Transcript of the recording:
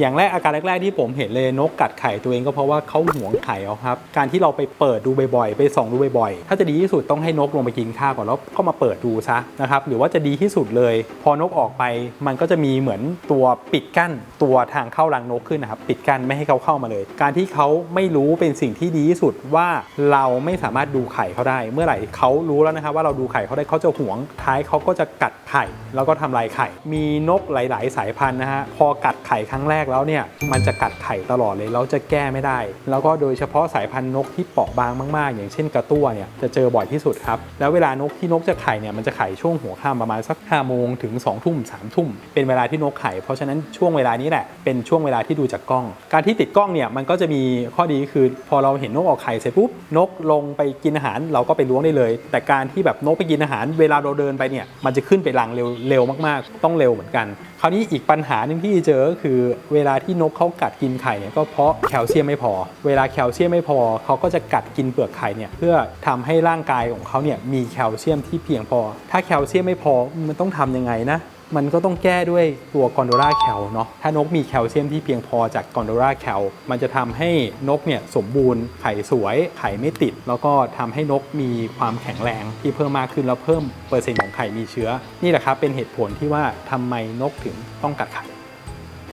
อย่างแรกอาการแรกๆที่ผมเห็นเลยนกกัดไข่ตัวเองก็เพราะว่าเขาหวงไข่เอาครับ การที่เราไปเปิดดูบ่อยๆ ไปส่องดูบ่อยๆ ถ้าจะดีที่สุดต้องให้นกลงไปกินข้าวก่อนแล้วก็มาเปิดดูซะนะครับ หรือว่าจะดีที่สุดเลย พอนกออกไปมันก็จะมีเหมือนตัวปิดกั้นตัวทางเข้ารังนกขึ้นนะครับ ปิดกั้นไม่ให้เขาเข้ามาเลย การที่เขาไม่รู้เป็นสิ่งที่ดีที่สุดว่าเราไม่สามารถดูไข่เขาได้ เมื่อไหร่เขารู้แล้วนะครับว่าเราดูไข่เขาได้เขาจะหวงท้ายเขาก็จะกัดไข่แล้วก็ทำลายไข่ มีนกหลาย ๆ สายพันธุ์นะฮะพอกัดไข่ครั้งแรกแล้วเนี่ยมันจะกัดไข่ตลอดเลยแล้วจะแก้ไม่ได้ แล้วก็โดยเฉพาะสายพันธุ์นกที่เปราะบางมากๆ อย่างเช่นกระตั้วเนี่ยจะเจอบ่อยที่สุดครับแล้วเวลานกที่นกจะไข่เนี่ยมันจะไข่ช่วงหัวค่ำประมาณสัก5โมงถึง2ทุ่ม3ทุ่มเป็นเวลาที่นกไข่เพราะฉะนั้นช่วงเวลานี้แหละเป็นช่วงเวลาที่ดูจากกล้อง การที่ติดกล้องเนี่ยมันก็จะมีข้อดีคือพอเราเห็นนกออกไข่เสร็จปุ๊บนกลงไปกินอาหารเราก็ไปล้วงได้เลย แต่การที่แบบนกไปกินอาหาร เวลาเราเดินไปเนี่ยมันจะขึ้นไปรังเร็วเร็วมากๆ ต้องเร็วเหมือนกัน คราวนี้อีกปัญหาหนึ่งที่เจอก็คือเวลาที่นกเขากัดกินไข่เนี่ยก็เพราะแคลเซียมไม่พอ เวลาแคลเซียมไม่พอเขาก็จะกัดกินเปลือกไข่เนี่ยเพื่อทำให้ร่างกายของเขาเนี่ยมีแคลเซียมที่เพียงพอ ถ้าแคลเซียมไม่พอมันต้องทำยังไงนะมันก็ต้องแก้ด้วยตัวกอนโดราแคลเนาะ ถ้านกมีแคลเซียมที่เพียงพอจากกอนโดราแคล มันจะทำให้นกเนี่ยสมบูรณ์ ไข่สวย ไข่ไม่ติด แล้วก็ทำให้นกมีความแข็งแรงที่เพิ่มมากขึ้นแล้วเพิ่มเปอร์เซ็นต์ของไข่มีเชื้อ นี่แหละครับเป็นเหตุผลที่ว่าทำไมนกถึงต้องกัดไข่